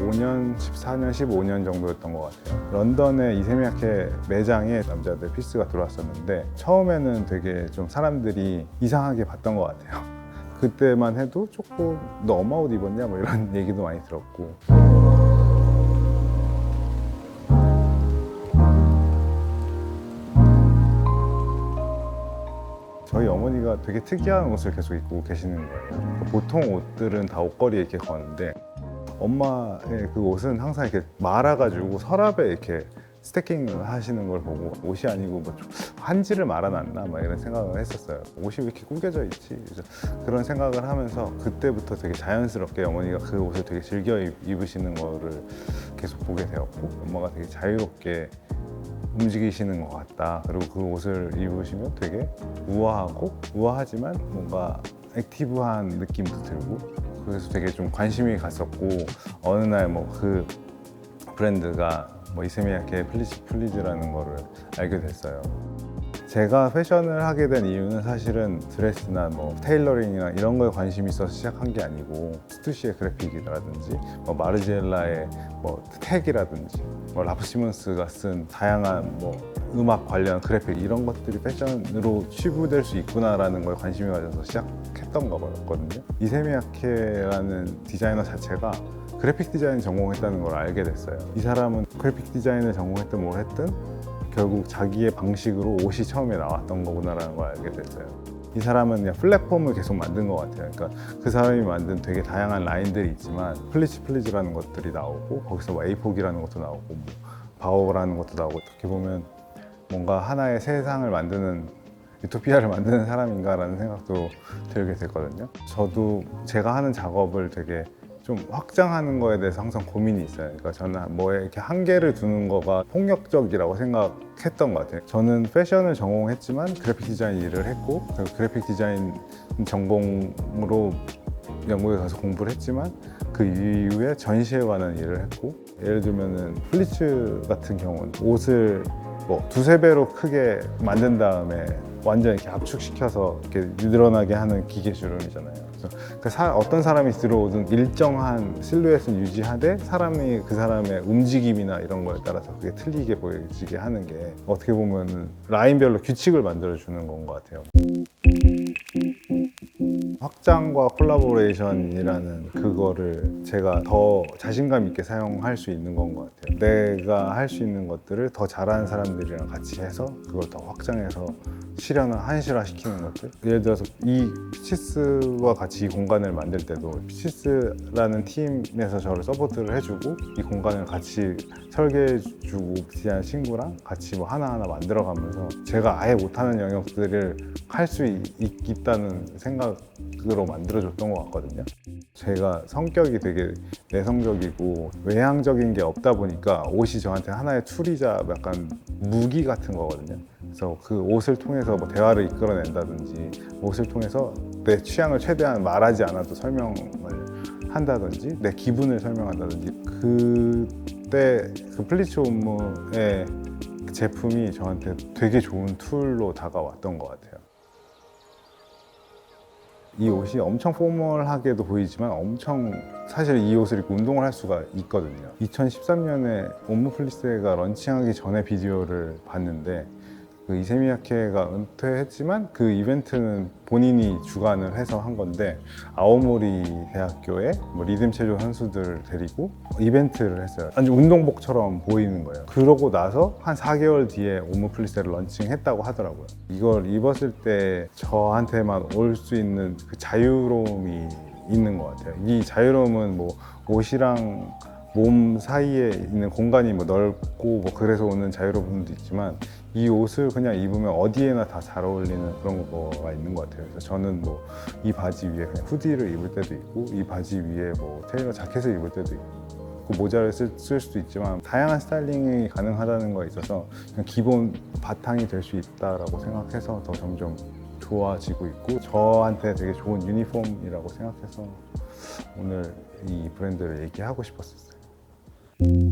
2015년, 14년, 15년 정도였던 것 같아요. 런던의 이세미야케 매장에 남자들 피스가 들어왔었는데 처음에는 되게 좀 사람들이 이상하게 봤던 것 같아요. 그때만 해도 조금 너 엄마 옷 입었냐 뭐 이런 얘기도 많이 들었고 저희 어머니가 되게 특이한 옷을 계속 입고 계시는 거예요. 보통 옷들은 다 옷걸이에 이렇게 거는데 엄마의 그 옷은 항상 이렇게 말아가지고 서랍에 이렇게 스태킹을 하시는 걸 보고 옷이 아니고 뭐좀 한지를 말아놨나 막 이런 생각을 했었어요. 옷이 왜 이렇게 구겨져 있지? 그래서 그런 생각을 하면서 그때부터 되게 자연스럽게 어머니가 그 옷을 되게 즐겨 입- 입으시는 거를 계속 보게 되었고 엄마가 되게 자유롭게 움직이시는 것 같다. 그리고 그 옷을 입으시면 되게 우아하고 우아하지만 뭔가 액티브한 느낌도 들고 그래서 되게 좀 관심이 갔었고 어느 날 뭐 그 브랜드가 뭐 이세미야케 플리즈 플리즈라는 거를 알게 됐어요. 제가 패션을 하게 된 이유는 사실은 드레스나 뭐 테일러링이나 이런 거에 관심이 있어서 시작한 게 아니고 스투시의 그래픽이라든지 뭐 마르지엘라의 뭐 택이라든지 뭐 라프 시몬스가 쓴 다양한 뭐 음악 관련 그래픽 이런 것들이 패션으로 치부될 수 있구나라는 거에 관심이 가져서 시작했던 거거든요. 이세미야케라는 디자이너 자체가 그래픽 디자인 전공했다는 걸 알게 됐어요. 이 사람은 그래픽 디자인을 전공했든 뭘 했든 결국 자기의 방식으로 옷이 처음에 나왔던 거구나라는 걸 알게 됐어요. 이 사람은 그냥 플랫폼을 계속 만든 것 같아요. 그러니까 그 사람이 만든 되게 다양한 라인들이 있지만 플리츠 플리즈라는 것들이 나오고 거기서 뭐 에이폭이라는 것도 나오고 뭐 바오라는 것도 나오고 어떻게 보면 뭔가 하나의 세상을 만드는 유토피아를 만드는 사람인가라는 생각도 들게 됐거든요. 저도 제가 하는 작업을 되게 좀 확장하는 거에 대해서 항상 고민이 있어요. 그러니까 저는 뭐에 이렇게 한계를 두는 거가 폭력적이라고 생각했던 것 같아요. 저는 패션을 전공했지만 그래픽 디자인 일을 했고 그 그래픽 디자인 전공으로 영국에 가서 공부를 했지만 그 이후에 전시에 관한 일을 했고 예를 들면은 플리츠 같은 경우는 옷을 뭐 두세 배로 크게 만든 다음에 완전 이렇게 압축시켜서 이렇게 늘어나게 하는 기계 주름이잖아요. 그래서 그 사- 어떤 사람이 들어오든 일정한 실루엣을 유지하되 사람이 그 사람의 움직임이나 이런 거에 따라서 그게 틀리게 보이게 하는 게 어떻게 보면 라인별로 규칙을 만들어 주는 건 것 같아요. 확장과 콜라보레이션이라는 그거를 제가 더 자신감 있게 사용할 수 있는 건 것 같아요. 내가 할 수 있는 것들을 더 잘하는 사람들이랑 같이 해서 그걸 더 확장해서 실현을 한실화 시키는 것들. 예를 들어서 이 피치스와 같이 이 공간을 만들 때도 피치스라는 팀에서 저를 서포트를 해주고 이 공간을 같이 설계해주고 디자인 친구랑 같이 뭐 하나하나 만들어가면서 제가 아예 못하는 영역들을 할 수 있다는 생각 으로 만들어줬던 것 같거든요. 제가 성격이 되게 내성적이고 외향적인 게 없다 보니까 옷이 저한테 하나의 툴이자 약간 무기 같은 거거든요. 그래서 그 옷을 통해서 뭐 대화를 이끌어낸다든지 옷을 통해서 내 취향을 최대한 말하지 않아도 설명을 한다든지 내 기분을 설명한다든지 그때 그 플리츠 옴무의 제품이 저한테 되게 좋은 툴로 다가왔던 것 같아요. 이 옷이 엄청 포멀하게도 보이지만 엄청 사실 이 옷을 입고 운동을 할 수가 있거든요. 2013년에 옴무 플리스가 런칭하기 전에 비디오를 봤는데 그 이세미야케가 은퇴했지만 그 이벤트는 본인이 주관을 해서 한 건데 아오모리 대학교에 뭐 리듬 체조 선수들을 데리고 이벤트를 했어요. 아주 운동복처럼 보이는 거예요. 그러고 나서 한 4개월 뒤에 오무 플리스를 런칭했다고 하더라고요. 이걸 입었을 때 저한테만 올 수 있는 그 자유로움이 있는 것 같아요. 이 자유로움은 뭐 옷이랑 몸 사이에 있는 공간이 뭐 넓고 뭐 그래서 오는 자유로움도 있지만 이 옷을 그냥 입으면 어디에나 다 잘 어울리는 그런 거가 있는 것 같아요. 그래서 저는 뭐 이 바지 위에 그냥 후디를 입을 때도 있고 이 바지 위에 뭐 테일러 자켓을 입을 때도 있고 그 모자를 쓸, 쓸 수도 있지만 다양한 스타일링이 가능하다는 거에 있어서 그냥 기본 바탕이 될 수 있다라고 생각해서 더 점점 좋아지고 있고 저한테 되게 좋은 유니폼이라고 생각해서 오늘 이 브랜드를 얘기하고 싶었었어요. thank you